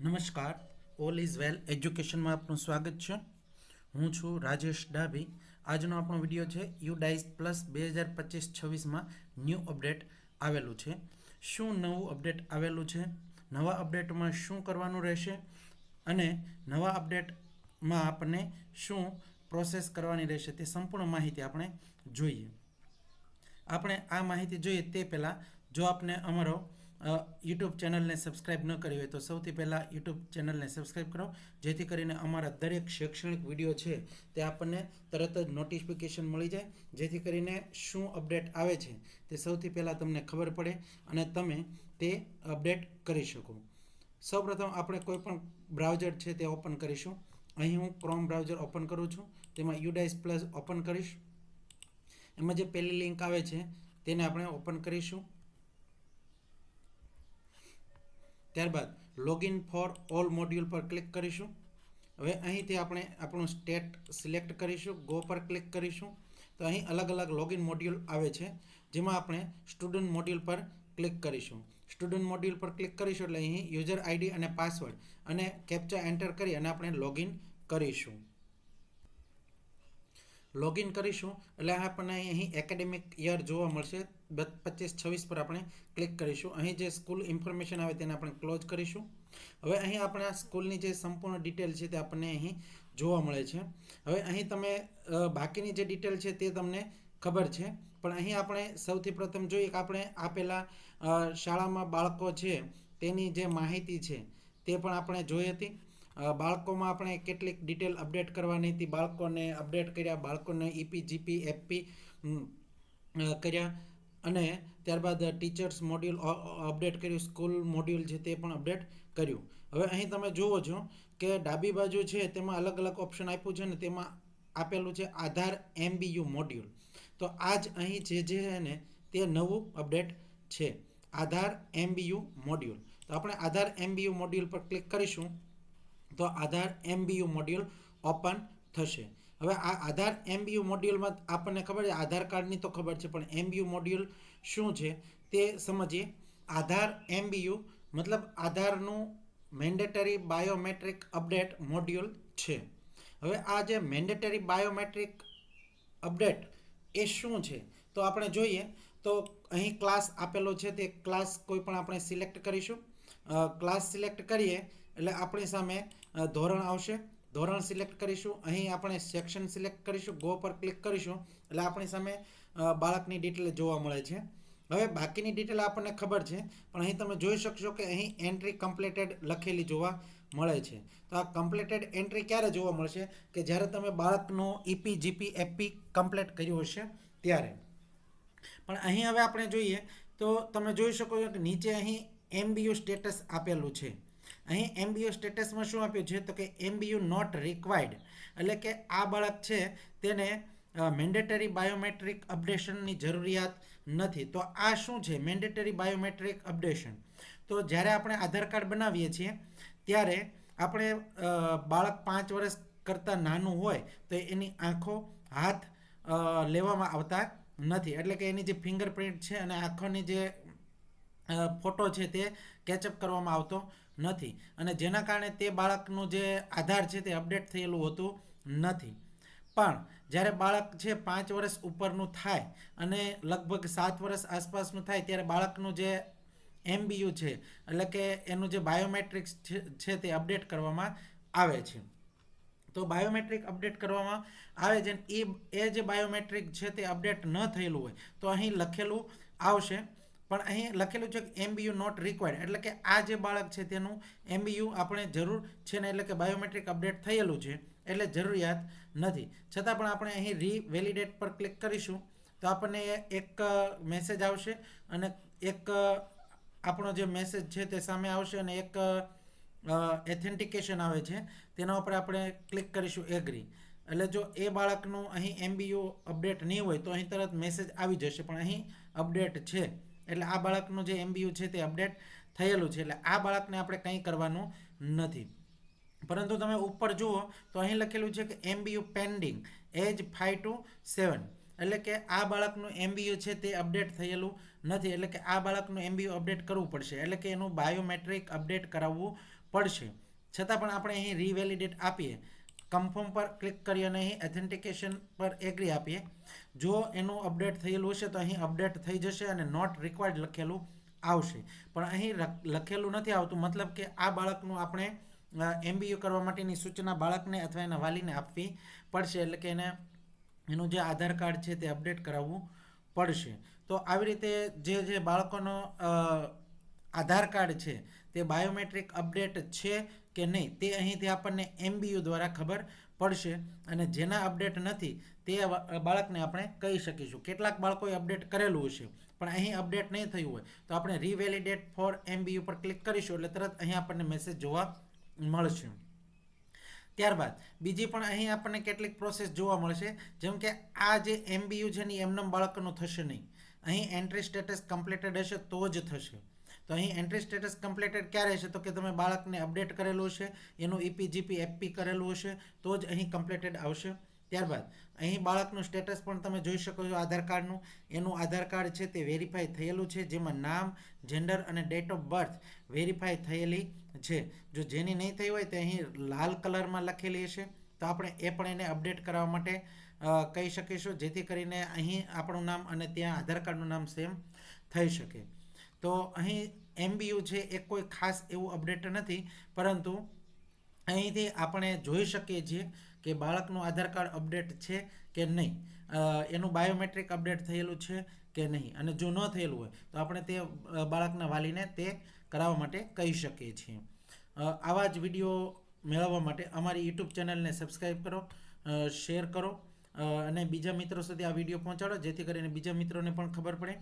નમસ્કાર. All is well એજ્યુકેશનમાં આપનું સ્વાગત છે. હું છું રાજેશ ડાભી. આજનો આપણો વીડિયો છે યુ ડાઇસ પ્લસ બે હજાર પચીસ છવ્વીસમાં ન્યૂ અપડેટ આવેલું છે. શું નવું અપડેટ આવેલું છે? નવા અપડેટમાં શું કરવાનું રહેશે? અને નવા અપડેટમાં આપણે શું પ્રોસેસ કરવાની રહેશે તે સંપૂર્ણ માહિતી આપણે જોઈએ. આપણે આ માહિતી જોઈએ તે પહેલાં જો આપને અમારો યુટ્યુબ ચેનલને સબસ્ક્રાઈબ ન કરી હોય તો સૌથી પહેલાં યુટ્યુબ ચેનલને સબસ્ક્રાઈબ કરો. જેથી કરીને અમારા દરેક શૈક્ષણિક વીડિયો છે તે આપણને તરત જ નોટિફિકેશન મળી જાય. જેથી કરીને શું અપડેટ આવે છે તે સૌથી પહેલાં તમને ખબર પડે અને તમે તે અપડેટ કરી શકો. સૌપ્રથમ આપણે કોઈ પણ બ્રાઉઝર છે તે ઓપન કરીશું. અહીં હું ક્રોમ બ્રાઉઝર ઓપન કરું છું. તેમાં યુડાઇસ પ્લસ ઓપન કરીશ. એમાં જે પહેલી લિંક આવે છે તેને આપણે ઓપન કરીશું. ત્યારબાદ લોગિન ફોર ઓલ મોડ્યુલ પર ક્લિક કરીશું. હવે અહીંથી આપણે આપણું સ્ટેટ સિલેક્ટ કરીશું ગો પર ક્લિક કરીશું. તો અહીં અલગ અલગ લોગિન મોડ્યુલ આવે છે, જેમાં આપણે સ્ટુડન્ટ મોડ્યુલ પર ક્લિક કરીશું. સ્ટુડન્ટ મોડ્યુલ પર ક્લિક કરીશું એટલે અહીં યુઝર આઈડી અને પાસવર્ડ અને કેપ્ચા એન્ટર કરી અને આપણે લોગિન કરીશું. લોગિન કરીશું એટલે આપણને અહીં એકેડેમિક યર જોવા મળશે. પચીસ છવ્વીસ પર આપણે ક્લિક કરીશું. અહીં જે સ્કૂલ ઇન્ફોર્મેશન આવે તેને આપણે ક્લોઝ કરીશું. હવે અહીં આપણા સ્કૂલની જે સંપૂર્ણ ડિટેલ છે તે આપણને અહીં જોવા મળે છે. હવે અહીં તમે બાકીની જે ડિટેલ છે તે તમને ખબર છે. પણ અહીં આપણે સૌથી પ્રથમ જોઈએ કે આપણે આપેલા શાળામાં બાળકો છે, તેની જે માહિતી છે તે પણ આપણે જોઈ હતી. બાળકોમાં આપણે કેટલીક ડિટેલ અપડેટ કરવાની હતી. બાળકોને અપડેટ કર્યા, બાળકોને ઈપી જીપી એફપી કર્યા. અને ત્યારબાદ ટીચર્સ મોડ્યુલ અપડેટ કર્યું સ્કૂલ મોડ્યુલ છે તે પણ અપડેટ કર્યું. હવે અહીં તમે જુઓ છો કે ડાબી બાજુ છે તેમાં અલગ અલગ ઓપ્શન આપ્યું છે ને તેમાં આપેલું છે આધાર એમબીયુ મોડ્યુલ તો આ જ અહીં જે જે છે ને તે નવું અપડેટ છે. આધાર એમબીયુ મોડ્યુલ તો આપણે આધાર એમબીયુ મોડ્યુલ પર ક્લિક કરીશું તો આધાર એમબીયુ મોડ્યુલ ઓપન થશે. હવે આ આધાર એમબીયુ મોડ્યુલમાં આપણને ખબર છે, આધાર કાર્ડની તો ખબર છે, પણ એમબીયુ મોડ્યુલ શું છે તે સમજીએ. આધાર એમબીયુ મતલબ આધારનું મેન્ડેટરી બાયોમેટ્રિક અપડેટ મોડ્યુલ છે. હવે આ જે મેન્ડેટરી બાયોમેટ્રિક અપડેટ એ શું છે? તો આપણે જોઈએ, તો અહીં ક્લાસ આપેલો છે તે ક્લાસ કોઈ પણ આપણે સિલેક્ટ કરીશું. ક્લાસ સિલેક્ટ કરીએ એટલે આપણી સામે ધોરણ આવશે. ધોરણ સિલેક્ટ કરીશું, અહીં આપણે સેક્શન સિલેક્ટ કરીશું ગો પર ક્લિક કરીશું, એટલે આપણી સામે બાળકની ડિટેલ જોવા મળે છે. હવે બાકીની ડિટેલ આપણને ખબર છે, પણ અહીં તમે જોઈ શકશો કે અહીં એન્ટ્રી કમ્પ્લીટેડ લખેલી જોવા મળે છે. તો આ કમ્પ્લીટેડ એન્ટ્રી ક્યારે જોવા મળશે? કે જ્યારે તમે બાળકનું ઈપી જીપી એપી કમ્પ્લીટ કર્યું હશે, ત્યારે. પણ અહીં હવે આપણે જોઈએ, તો તમે જોઈ શકો છો કે નીચે અહીં એમબીયુ સ્ટેટસ આપેલું છે. અહીં એમબીયુ સ્ટેટસમાં શું આપ્યું છે? તો કે એમબીયુ નોટ રિક્વાયર્ડ એટલે કે આ બાળક છે, તેને મેન્ડેટરી બાયોમેટ્રિક અપડેશનની જરૂરિયાત નથી. તો આ શું છે? મેન્ડેટરી બાયોમેટ્રિક અપડેશન તો જ્યારે આપણે આધાર કાર્ડ બનાવીએ છીએ, ત્યારે આપણે બાળક પાંચ વર્ષ કરતાં નાનું હોય, તો એની આંખો હાથ લેવામાં આવતા નથી. એટલે કે એની જે ફિંગરપ્રિન્ટ છે અને આંખોની જે ફોટો છે તે કેચઅપ કરવામાં આવતો નથી. અને જેના કારણે તે બાળકનું જે આધાર છે તે અપડેટ થયેલું હોતું નથી. પણ જ્યારે બાળક છે પાંચ વર્ષ ઉપરનું થાય અને લગભગ સાત વર્ષ આસપાસનું થાય ત્યારે બાળકનું જે એમબીયુ છે, એટલે કે એનું જે બાયોમેટ્રિક્સ છે તે અપડેટ કરવામાં આવે છે. તો બાયોમેટ્રિક અપડેટ કરવામાં આવે છે એ એ જે બાયોમેટ્રિક છે તે અપડેટ ન થયેલું હોય તો અહીં લખેલું આવશે પણ અહીં લખેલું છે કે એમબીયુ નોટ રિક્વાયર્ડ એટલે કે આ જે બાળક છે તેનું એમબીયુ આપણે જરૂર છે ને એટલે કે બાયોમેટ્રિક અપડેટ થયેલું છે, એટલે જરૂરિયાત નથી. છતાં પણ આપણે અહીં રીવેલિડેટ પર ક્લિક કરીશું, તો આપણને એક મેસેજ આવશે અને એક આપણો જે મેસેજ છે તે સામે આવશે અને એક એથેન્ટિકેશન આવે છે. તેના ઉપર આપણે ક્લિક કરીશું એગ્રી એટલે જો એ બાળકનું અહીં એમબીયુ અપડેટ નહીં હોય તો અહીં તરત મેસેજ આવી જશે, પણ અહીં અપડેટ છે. એટલે આ બાળકનું જે એમબીયુ છે તે અપડેટ થયેલું છે. એટલે આ બાળકને આપણે કંઈ કરવાનું નથી. પરંતુ તમે ઉપર જુઓ, તો અહીં લખેલું છે કે MBU pending age five two seven એટલે કે આ બાળકનું એમબીયુ છે તે અપડેટ થયેલું નથી. એટલે કે આ બાળકનું એમબીયુ અપડેટ કરવું પડશે. એટલે કે એનું બાયોમેટ્રિક અપડેટ કરાવવું પડશે. છતાં પણ આપણે અહીં રીવેલિડેટ આપીએ. કન્ફર્મ પર ક્લિક કરી અને અહીં એથેન્ટિકેશન પર એગ્રી આપીએ. જો એનું અપડેટ થયેલું હશે તો અહીં અપડેટ થઈ જશે અને નોટ રિક્વાયર્ડ લખેલું આવશે. પણ અહીં લખેલું નથી આવતું. મતલબ કે આ બાળકનું આપણે એમબીયુ કરવા માટેની સૂચના બાળકને અથવા એના વાલીને આપવી પડશે. એટલે કે એને, એનું જે આધાર કાર્ડ છે તે અપડેટ કરાવવું પડશે. તો આવી રીતે જે જે બાળકોનો આધાર કાર્ડ છે તે બાયોમેટ્રિક અપડેટ છે. કે નહીં તે અહીંથી આપણને એમબીયુ દ્વારા ખબર પડશે અને જેના અપડેટ નથી તે બાળકને આપણે કહી શકીશું. કેટલાક બાળકોએ અપડેટ કરેલું હશે, પણ અહીં અપડેટ નહીં થયું હોય તો આપણે રીવેલિડેટ ફોર એમબીયુ પર ક્લિક કરીશું એટલે તરત અહીં આપણને મેસેજ જોવા મળશે. ત્યારબાદ બીજી પણ અહીં આપણને કેટલીક પ્રોસેસ જોવા મળશે, જેમ કે આ જે એમબીયુ છે ને એમનેમ બાળકનું થશે નહીં. અહીં એન્ટ્રી સ્ટેટસ કમ્પ્લીટેડ હશે તો જ થશે. તો અહીં એન્ટ્રી સ્ટેટસ કમ્પ્લીટેડ ક્યારે હશે તો કે તમે બાળકને અપડેટ કરેલું હશે એનું E ઈપીજીપી એફપી કરેલું હશે, તો જ અહીં કમ્પ્લીટેડ આવશે. ત્યારબાદ અહીં બાળકનું સ્ટેટસ પણ તમે જોઈ શકો છો આધાર કાર્ડનું. એનું આધાર કાર્ડ છે તે વેરીફાઈ થયેલું છે, જેમાં નામ જેન્ડર અને ડેટ ઓફ બર્થ વેરીફાઈ થયેલી છે. જો જેની નહીં થઈ હોય તે અહીં લાલ કલરમાં લખેલી હશે. તો આપણે એ પણ એને અપડેટ કરાવવા માટે કહી શકીશું, જેથી કરીને અહીં આપણું નામ અને ત્યાં આધાર કાર્ડનું નામ સેમ થઈ શકે. તો અહીં એમબીયુ છે એ કોઈ ખાસ એવું અપડેટ નથી, પરંતુ અહીંથી આપણે જોઈ શકીએ છીએ કે બાળકનું આધાર કાર્ડ અપડેટ છે કે નહીં. એનું બાયોમેટ્રિક અપડેટ થયેલું છે કે નહીં અને જો ન થયેલું હોય, તો આપણે તે બાળકના વાલીને તે કરાવવા માટે કહી શકીએ છીએ. આવા જ વીડિયો મેળવવા માટે અમારી યુટ્યુબ ચેનલને સબસ્ક્રાઈબ કરો શેર કરો અને બીજા મિત્રો સુધી આ વીડિયો પહોંચાડો, જેથી કરીને બીજા મિત્રોને પણ ખબર પડે.